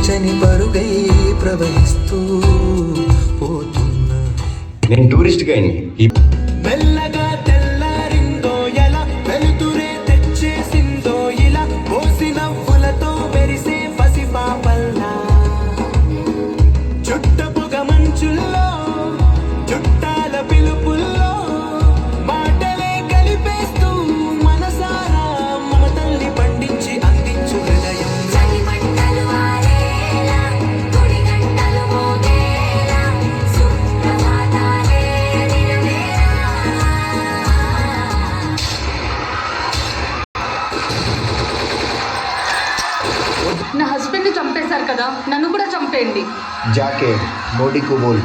తోచని పరుగై ప్రవహిస్తూ పోతున్నా. నేను టూరిస్ట్ గైని. మెల్లగా తెల్లారిందో ఎలా వెలుతురే తెచ్చేసిందో ఇలా పోసి నవ్వులతో మెరిసే పసి పాపల్లా. చుట్ట పొగ మంచుల్లో చుట్టాల హస్బెండ్ని చంపేశారు కదా నన్ను కూడా చంపేయండి. జాకే మోడీ కు బోల్.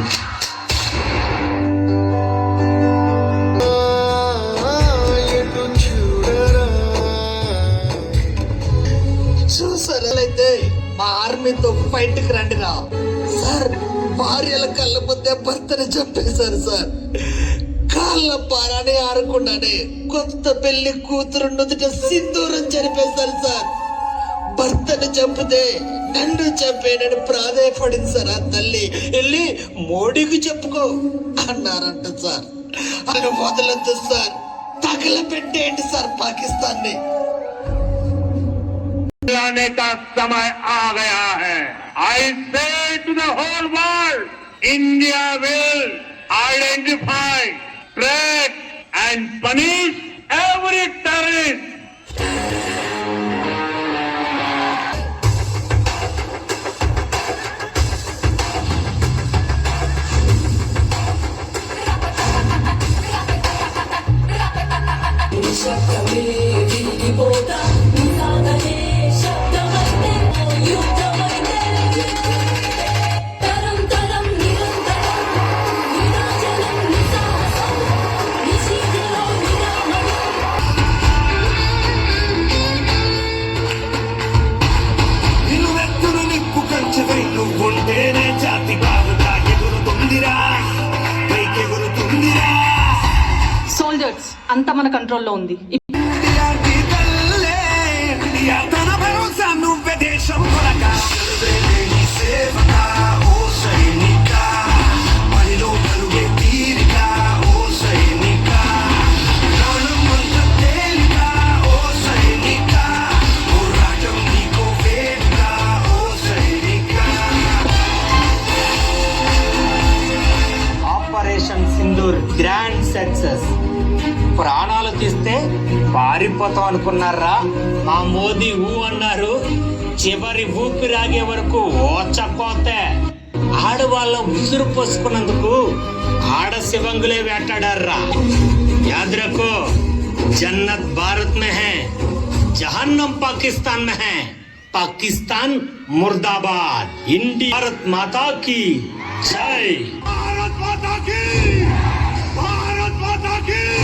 చూసారైతే మా ఆర్మీతో ఫైట్కి రండి రా సార్ భార్యల కళ్ళ ముందే భర్తని చంపేశారు సార్. కాళ్ళ పారాని ఆరకుండానే కొత్త పెళ్ళి కూతురు నుదుట సింధూరం చనిపేశారు సార్. భర్తను చంపితే నన్ను చంపేనని ప్రాధేయపడింది సార్ ఆ తల్లి వెళ్ళి మోడీకి చెప్పుకో అన్నారంట సార్ అలా వదలొద్దు సార్ తగలబెట్టేయండి సార్ పాకిస్తాన్ని लाने का समय आ गया है I say to the whole world India will identify track and punish every terrorist నువ్వుంటేనే జాతి బాగుగా ఎగురుతుందిరా పైకెగురుతుందిరా సోల్జర్స్ అంతా మన కంట్రోల్లో ఉంది. సక్సెస్ ప్రాణాలు తీస్తే పారిపోతాం అనుకున్నారా? మా మోదీ ఊ అన్నారు. చివరి ఊపి రాగే వరకు ఓచకపోతే ఆడవాళ్ళ ఉసురు పోసుకున్నందుకు ఆడ శివంగులే వేటాడారా. యాద్రకో జన్నత్ భారత్ మెహే జహన్నం పాకిస్తాన్ మెహే పాకిస్తాన్ ముర్దాబాద్. ఇండియా భారత్ మాతా కీ జై. భారత్ మాతా కీ Rocky!